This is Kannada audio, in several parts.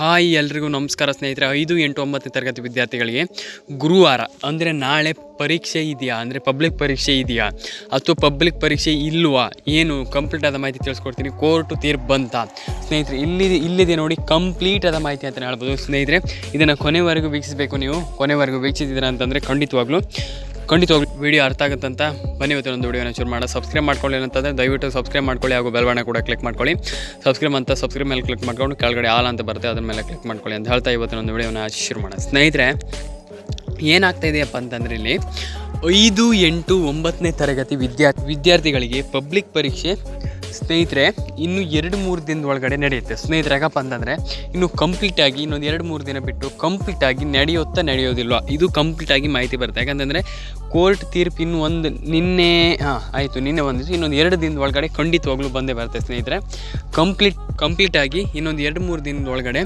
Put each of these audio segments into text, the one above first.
ಹಾಯ್ ಎಲ್ರಿಗೂ ನಮಸ್ಕಾರ ಸ್ನೇಹಿತರೆ. ಐದು, ಎಂಟು, ಒಂಬತ್ತನೇ ತರಗತಿ ವಿದ್ಯಾರ್ಥಿಗಳಿಗೆ ಗುರುವಾರ, ಅಂದರೆ ನಾಳೆ ಪರೀಕ್ಷೆ ಇದೆಯಾ? ಅಂದರೆ ಪಬ್ಲಿಕ್ ಪರೀಕ್ಷೆ ಇದೆಯಾ? ಅಥವಾ ಪಬ್ಲಿಕ್ ಪರೀಕ್ಷೆ ಇಲ್ವಾ? ಏನು ಕಂಪ್ಲೀಟ್ ಆದ ಮಾಹಿತಿ ತಿಳಿಸ್ಕೊಡ್ತೀನಿ. ಕೋರ್ಟು ತೀರ್ಪು ಬಂತ. ಸ್ನೇಹಿತರೆ, ಇಲ್ಲಿದೆ ಇಲ್ಲಿದೆ ನೋಡಿ ಕಂಪ್ಲೀಟ್ ಆದ ಮಾಹಿತಿ ಅಂತಲೇ ಹೇಳ್ಬೋದು. ಸ್ನೇಹಿತರೆ, ಇದನ್ನು ಕೊನೆವರೆಗೂ ವೀಕ್ಷಿಸಬೇಕು ನೀವು. ಕೊನೆವರೆಗೂ ವೀಕ್ಷಿಸಿದ್ದೀರಾ ಅಂತಂದರೆ ಖಂಡಿತವಾಗ್ಲೂ ಖಂಡಿತವಾಗ್ಲೂ ವಿಡಿಯೋ ಅರ್ಥ ಆಗುತ್ತಂತ. ಬನ್ನಿ ಇವತ್ತೊಂದು ವಿಡಿಯೋನ ಶುರು ಮಾಡೋಣ. ಸಬ್ಸ್ಕ್ರೈಬ್ ಮಾಡ್ಕೊಳ್ಳಿ ಅಂತಂದರೆ ದಯವಿಟ್ಟು ಸಬ್ಸ್ಕ್ರೈಬ್ ಮಾಡ್ಕೊಳ್ಳಿ ಹಾಗೂ ಬೆಲ್ಬಣ್ಣ ಕೂಡ ಕ್ಲಿಕ್ ಮಾಡ್ಕೊಳ್ಳಿ. ಸಬ್ಸ್ಕ್ರೈಬ್ ಅಂತ ಸಬ್ಸ್ಕ್ರೈಬ್ ಮೇಲೆ ಕ್ಲಿಕ್ ಮಾಡ್ಕೊಂಡು ಕೆಳಗಡೆ ಆಲ್ ಅಂತ ಬರುತ್ತೆ, ಅದ್ರ ಮೇಲೆ ಕ್ಲಿಕ್ ಮಾಡ್ಕೊಳ್ಳಿ ಅಂತ ಹೇಳ್ತಾ ಒಂದು ವಿಡಿಯೋನ ಶುರು ಮಾಡೋಣ. ಸ್ನೇಹಿತರೆ, ಏನಾಗ್ತಾ ಇದೆಯಪ್ಪ ಅಂತಂದರೆ ಇಲ್ಲಿ ಐದು ಎಂಟು ಒಂಬತ್ತನೇ ತರಗತಿ ವಿದ್ಯಾರ್ಥಿ ವಿದ್ಯಾರ್ಥಿಗಳಿಗೆ ಪಬ್ಲಿಕ್ ಪರೀಕ್ಷೆ ಸ್ನೇಹಿತರೆ, ಇನ್ನು ಎರಡು ಮೂರು ದಿನದ ಒಳಗಡೆ ನಡೆಯುತ್ತೆ. ಸ್ನೇಹಿತರೆ, ಯಾಕಪ್ಪ ಅಂತಂದರೆ, ಇನ್ನು ಕಂಪ್ಲೀಟಾಗಿ ಇನ್ನೊಂದು ಎರಡು ಮೂರು ದಿನ ಬಿಟ್ಟು ಕಂಪ್ಲೀಟಾಗಿ ನಡೆಯುತ್ತಾ ನಡೆಯೋದಿಲ್ವ? ಇದು ಕಂಪ್ಲೀಟಾಗಿ ಮಾಹಿತಿ ಬರುತ್ತೆ. ಯಾಕಂತಂದರೆ ಕೋರ್ಟ್ ತೀರ್ಪು ಇನ್ನು ಒಂದು ನಿನ್ನೆ, ಹಾಂ, ಆಯಿತು, ನಿನ್ನೆ ಬಂದಿತ್ತು ಇನ್ನೊಂದು ಎರಡು ದಿನದ ಒಳಗಡೆ ಖಂಡಿತವಾಗ್ಲೂ ಬಂದೇ ಬರುತ್ತೆ ಸ್ನೇಹಿತರೆ. ಕಂಪ್ಲೀಟ್ ಕಂಪ್ಲೀಟಾಗಿ ಇನ್ನೊಂದು ಎರಡು ಮೂರು ದಿನದ ಒಳಗಡೆ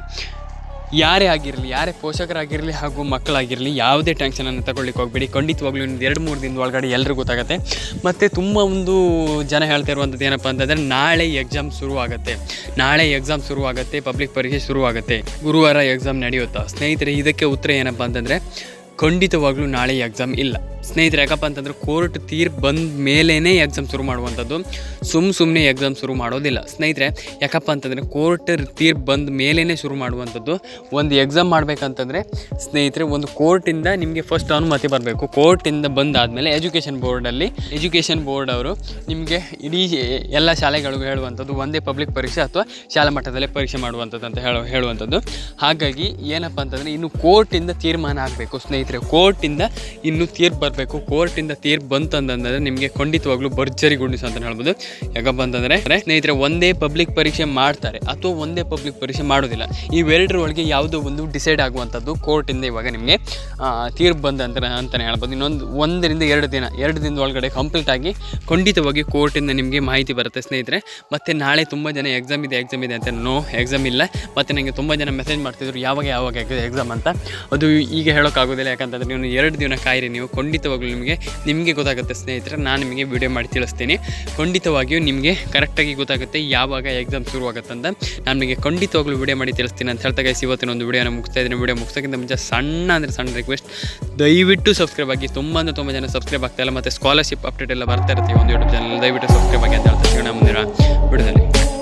ಯಾರೇ ಆಗಿರಲಿ, ಯಾರೇ ಪೋಷಕರಾಗಿರಲಿ ಹಾಗೂ ಮಕ್ಕಳಾಗಿರಲಿ ಯಾವುದೇ ಟೆನ್ಷನನ್ನು ತಗೊಳ್ಳಿಕ್ಕೆ ಹೋಗ್ಬೇಡಿ. ಖಂಡಿತವಾಗ್ಲೂ ಇನ್ನೊಂದು ಎರಡು, ಮೂರು ದಿನದ ಒಳಗಡೆ ಎಲ್ಲರಿಗೂ ಗೊತ್ತಾಗುತ್ತೆ. ಮತ್ತು ತುಂಬ ಒಂದು ಜನ ಹೇಳ್ತಾ ಇರುವಂಥದ್ದು ಏನಪ್ಪ ಅಂತಂದರೆ, ನಾಳೆ ಎಕ್ಸಾಮ್ ಶುರು ಆಗುತ್ತೆ. ನಾಳೆ ಎಕ್ಸಾಮ್ ಶುರು ಆಗುತ್ತೆ ಪಬ್ಲಿಕ್ ಪರೀಕ್ಷೆ ಶುರು ಆಗುತ್ತೆ. ಗುರುವಾರ ಎಕ್ಸಾಮ್ ನಡೆಯುತ್ತಾ? ಸ್ನೇಹಿತರೆ, ಇದಕ್ಕೆ ಉತ್ತರ ಏನಪ್ಪ ಅಂತಂದರೆ, ಖಂಡಿತವಾಗ್ಲೂ ನಾಳೆ ಎಕ್ಸಾಮ್ ಇಲ್ಲ. ಸ್ನೇಹಿತರೆ, ಯಾಕಪ್ಪ ಅಂತಂದರೆ ಕೋರ್ಟ್ ತೀರ್ಪು ಬಂದ ಮೇಲೇ ಎಕ್ಸಾಮ್ ಶುರು ಮಾಡುವಂಥದ್ದು. ಸುಮ್ಮ ಸುಮ್ಮನೆ ಎಕ್ಸಾಮ್ ಶುರು ಮಾಡೋದಿಲ್ಲ. ಸ್ನೇಹಿತರೆ, ಯಾಕಪ್ಪ ಅಂತಂದರೆ ಕೋರ್ಟ್ ತೀರ್ಪು ಬಂದ ಮೇಲೇ ಶುರು ಮಾಡುವಂಥದ್ದು. ಒಂದು ಎಕ್ಸಾಮ್ ಮಾಡಬೇಕಂತಂದರೆ, ಸ್ನೇಹಿತರೆ, ಒಂದು ಕೋರ್ಟಿಂದ ನಿಮಗೆ ಫಸ್ಟ್ ಅನುಮತಿ ಬರಬೇಕು. ಕೋರ್ಟಿಂದ ಬಂದಾದಮೇಲೆ ಎಜುಕೇಷನ್ ಬೋರ್ಡಲ್ಲಿ ಎಜುಕೇಷನ್ ಬೋರ್ಡ್ ಅವರು ನಿಮಗೆ ಇಡೀ ಎಲ್ಲ ಶಾಲೆಗಳಿಗೂ ಹೇಳುವಂಥದ್ದು, ಒಂದೇ ಪಬ್ಲಿಕ್ ಪರೀಕ್ಷೆ ಅಥವಾ ಶಾಲಾ ಮಟ್ಟದಲ್ಲೇ ಪರೀಕ್ಷೆ ಮಾಡುವಂಥದ್ದು ಅಂತ ಹೇಳೋ, ಹೇಳುವಂಥದ್ದು. ಹಾಗಾಗಿ ಏನಪ್ಪ ಅಂತಂದರೆ ಇನ್ನು ಕೋರ್ಟಿಂದ ತೀರ್ಮಾನ ಆಗಬೇಕು ಸ್ನೇಹಿತರೆ. ಕೋರ್ಟಿಂದ ಇನ್ನು ತೀರ್ಪು ಬರಬೇಕು ಕೋರ್ಟಿಂದ ತೀರ್ಪು ಬಂತಂತಂದರೆ ನಿಮಗೆ ಖಂಡಿತವಾಗ್ಲೂ ಭರ್ಜರಿ ಗುಂಡಿಸು ಅಂತ ಹೇಳ್ಬೋದು. ಯಾಕಪ್ಪ ಅಂತಂದ್ರೆ ಸ್ನೇಹಿತರೆ, ಒಂದೇ ಪಬ್ಲಿಕ್ ಪರೀಕ್ಷೆ ಮಾಡ್ತಾರೆ. ಅಥವಾ ಒಂದೇ ಪಬ್ಲಿಕ್ ಪರೀಕ್ಷೆ ಮಾಡೋದಿಲ್ಲ. ಇವೆರಡರೊಳಗೆ ಯಾವುದೋ ಒಂದು ಡಿಸೈಡ್ ಆಗುವಂಥದ್ದು ಕೋರ್ಟಿಂದ ಇವಾಗ ನಿಮಗೆ ತೀರ್ಪು ಬಂದ ಅಂತ ಅಂತಲೇ ಹೇಳ್ಬೋದು. ಇನ್ನೊಂದು, ಒಂದರಿಂದ ಎರಡು ದಿನ, ಎರಡು ದಿನದ ಒಳಗಡೆ ಕಂಪ್ಲೀಟ್ ಆಗಿ ಖಂಡಿತವಾಗಿ ಕೋರ್ಟಿಂದ ನಿಮಗೆ ಮಾಹಿತಿ ಬರುತ್ತೆ ಸ್ನೇಹಿತರೆ. ಮತ್ತು ನಾಳೆ ತುಂಬ ಜನ ಎಕ್ಸಾಮ್ ಇದೆ ಎಕ್ಸಾಮ್ ಇದೆ ಅಂತ ನೋ ಎಕ್ಸಾಮ್ ಇಲ್ಲ. ಮತ್ತು ನನಗೆ ತುಂಬ ಜನ ಮೆಸೇಜ್ ಮಾಡ್ತಿದ್ರು, ಯಾವಾಗ ಯಾವಾಗ ಎಕ್ಸಾಮ್ ಅಂತ. ಅದು ಈಗ ಹೇಳೋಕ್ಕಾಗೋದಿಲ್ಲ. ಯಾಕಂತಂದರೆ ನೀವು ಎರಡು ದಿನ ಕಾಯಿರಿ, ನೀವು ಖಂಡಿತವಾಗ್ಲೂ ನಿಮಗೆ ನಿಮಗೆ ಗೊತ್ತಾಗುತ್ತೆ ಸ್ನೇಹಿತರೆ, ನಾನು ನಿಮಗೆ ವಿಡಿಯೋ ಮಾಡಿ ತಿಳಿಸ್ತೀನಿ. ಖಂಡಿತವಾಗಿಯೂ ನಿಮಗೆ ಕರೆಕ್ಟಾಗಿ ಗೊತ್ತಾಗುತ್ತೆ ಯಾವಾಗ ಎಕ್ಸಾಮ್ ಶುರುವಾಗುತ್ತೆ ಅಂತ ನಾನು ನಿಮಗೆ ಖಂಡಿತವಾಗ್ಲೂ ವಿಡಿಯೋ ಮಾಡಿ ತಿಳಿಸ್ತೀನಿ ಅಂತ ಹೇಳ್ತಾ ಗೈಸ್ ಇವತ್ತಿನ ಒಂದು ವಿಡಿಯೋನ ಮುಗಿಸ್ತಾ ಇದ್ದೀನಿ. ವಿಡಿಯೋ ಮುಗಿಸೋಕ್ಕಿಂತ ಮುಂಚೆ ಸಣ್ಣ ಅಂದರೆ ಸಣ್ಣ ರಿಕ್ವೆಸ್ಟ್ ದಯವಿಟ್ಟು ಸಬ್ಸ್ಕ್ರೈಬ್ ಆಗಿ, ತುಂಬ ಅಂದರೆ ತುಂಬ ಜನ ಸಬ್ಸ್ಕ್ರೈಬ್ ಆಗ್ತಾ ಇಲ್ಲ, ಮತ್ತು ಸ್ಕಾಲರ್ಶಿಪ್ ಅಪ್ಡೇಟ್ ಎಲ್ಲ ಬರ್ತಾ ಇರ್ತೀವಿ ಒಂದು ಯೂಟ್ಯೂಬ್ ಚಾನಲ್ ದಯವಿಟ್ಟು ಸಬ್ಸ್ಕ್ರೈಬ್ ಆಗಿ ಅಂತ ಹೇಳ್ತಾ ಸಿಗೋಣ ಮುಂದಿನ ವಿಡಿಯೋದಲ್ಲಿ